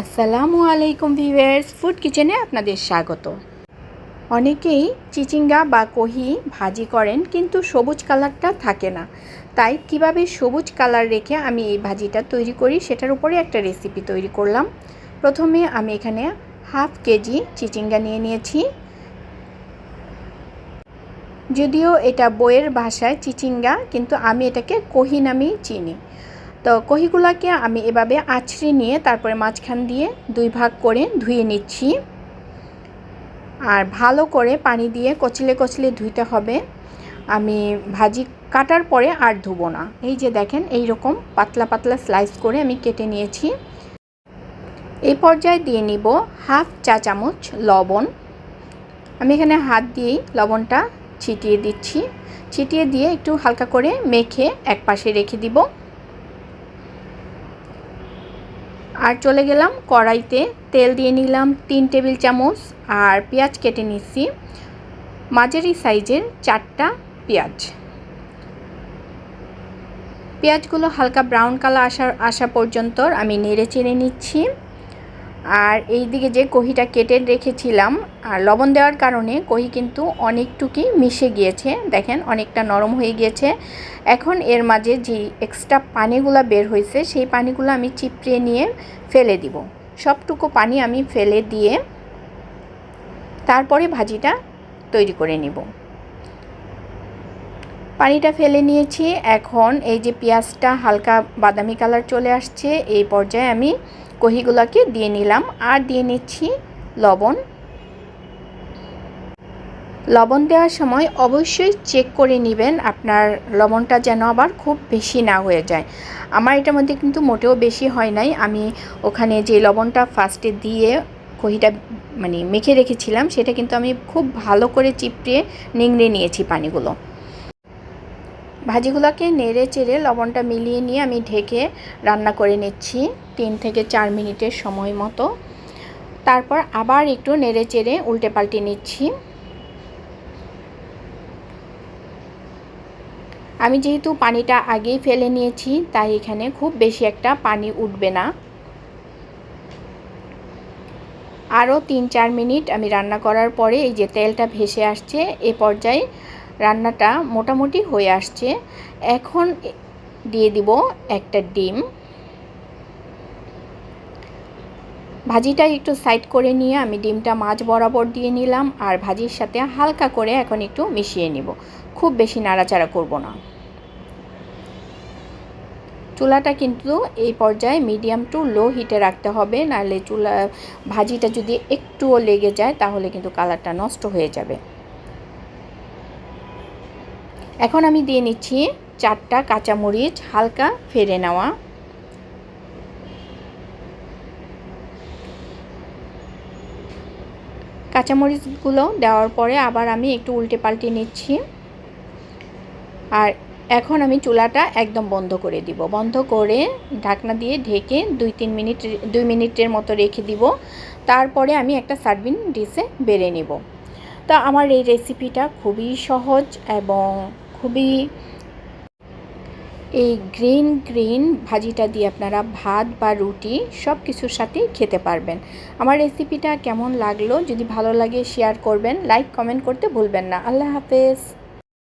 আসসালামু আলাইকুম viewers, food কিচেনে আপনাদের স্বাগত। অনেকেই চিচিঙ্গা বা কহি ভাজি করেন, কিন্তু সবুজ কালারটা থাকে না। তাই কীভাবে সবুজ কালার রেখে আমি এই ভাজিটা তৈরি করি, সেটার উপরে একটা রেসিপি তৈরি করলাম। প্রথমে আমি এখানে হাফ কেজি চিচিঙ্গা নিয়ে নিয়েছি। যদিও এটা বইয়ের ভাষায় চিচিঙ্গা, কিন্তু আমি এটাকে কহি নামেই চিনি। তো কহিগুলাকে আমি এভাবে আছড়ে নিয়ে তারপরে মাঝখান দিয়ে দুই ভাগ করে ধুয়ে নিচ্ছি। আর ভালো করে পানি দিয়ে কচলে কচলে ধুইতে হবে। আমি ভাজি কাটার পরে আর ধুবো না। এই যে দেখেন, এই রকম পাতলা পাতলা স্লাইস করে আমি কেটে নিয়েছি। এই পর্যায়ে দিয়ে নিব হাফ চা চামচ লবণ। আমি এখানে হাত দিয়েই লবণটা ছিটিয়ে দিচ্ছি। ছিটিয়ে দিয়ে একটু হালকা করে মেখে এক পাশে রেখে দিব। আর চলে গেলাম কড়াইতে। তেল দিয়ে নিলাম তিন টেবিল চামচ আর পেঁয়াজ কেটে নিচ্ছি। মাঝারি সাইজের চারটা পেঁয়াজ। পেঁয়াজগুলো হালকা ব্রাউন কালার আসা আসা পর্যন্ত আমি নেড়ে চেড়ে নিচ্ছি। আর এই দিকে যে কহিটা কেটে রেখেছিলাম, আর লবণ দেওয়ার কারণে কহি কিন্তু অনেকটুকুই মিশে গিয়েছে। দেখেন, অনেকটা নরম হয়ে গিয়েছে। এখন এর মাঝে যে এক্সট্রা পানিগুলো বের হয়েছে, সেই পানিগুলো আমি চিপড়িয়ে নিয়ে ফেলে দিব। সবটুকু পানি আমি ফেলে দিয়ে তারপরে ভাজিটা তৈরি করে নিব। পানিটা ফেলে নিয়েছি। এখন এই যে পেঁয়াজটা হালকা বাদামি কালার চলে আসছে, এই পর্যায়ে আমি কহিগুলোকে দিয়ে নিলাম আর দিয়ে নিচ্ছি লবণ। লবণ দেওয়ার সময় অবশ্যই চেক করে নেবেন আপনার লবণটা যেন আবার খুব বেশি না হয়ে যায়। আমার এটার মধ্যে কিন্তু মোটেও বেশি হয় নাই। আমি ওখানে যে লবণটা ফার্স্টে দিয়ে কহিটা মানে মেখে রেখেছিলাম, সেটা কিন্তু আমি খুব ভালো করে চিপড়িয়ে নিংড়ে নিয়েছি পানিগুলো। ভাজিগুলোকে নেড়ে চেড়ে লবণটা মিলিয়ে নিয়ে আমি ঢেকে রান্না করে নিচ্ছি তিন থেকে চার মিনিটের সময় মতো। তারপর আবার একটু নেড়ে চেড়ে উল্টে পাল্টে নিচ্ছি। আমি যেহেতু পানিটা আগেই ফেলে নিয়েছি, তাই এখানে খুব বেশি একটা পানি উঠবে না। আরও তিন চার মিনিট আমি রান্না করার পরে এই যে তেলটা ভেসে আসছে, এ পর্যায়ে রান্নাটা মোটামুটি হয়ে আসছে। এখন দিয়ে দিব একটা ডিম। ভাজিটা একটু সাইড করে নিয়ে আমি ডিমটা মাছ বরাবর দিয়ে নিলাম আর ভাজির সাথে হালকা করে এখন একটু মিশিয়ে নিব। খুব বেশি নাড়াচাড়া করব না। চুলাটা কিন্তু এই পর্যায়ে মিডিয়াম টু লো হিটে রাখতে হবে, নাহলে চুলা, ভাজিটা যদি একটুও লেগে যায় তাহলে কিন্তু কালারটা নষ্ট হয়ে যাবে। এখন আমি দিয়ে নিচ্ছি চারটা কাঁচামরিচ, হালকা ফেরে নেওয়া। কাঁচামরিচগুলো দেওয়ার পরে আবার আমি একটু উল্টে পাল্টে নিচ্ছি। আর এখন আমি চুলাটা একদম বন্ধ করে দিব। বন্ধ করে ঢাকনা দিয়ে ঢেকে দুই তিন মিনিট, দুই মিনিটের মতো রেখে দিব। তারপরে আমি একটা সার্ভিং ডিশে বেড়ে নেব। তা আমার এই রেসিপিটা খুবই সহজ এবং খুবই এই গ্রিন গ্রিন ভাজিটা দিয়ে আপনারা ভাত বা রুটি সব কিছুর সাথে খেতে পারবেন। আমার রেসিপিটা কেমন লাগল, যদি ভালো লাগে শেয়ার করবেন লাইক কমেন্ট করতে ভুলবেন না। আল্লাহ হাফেজ।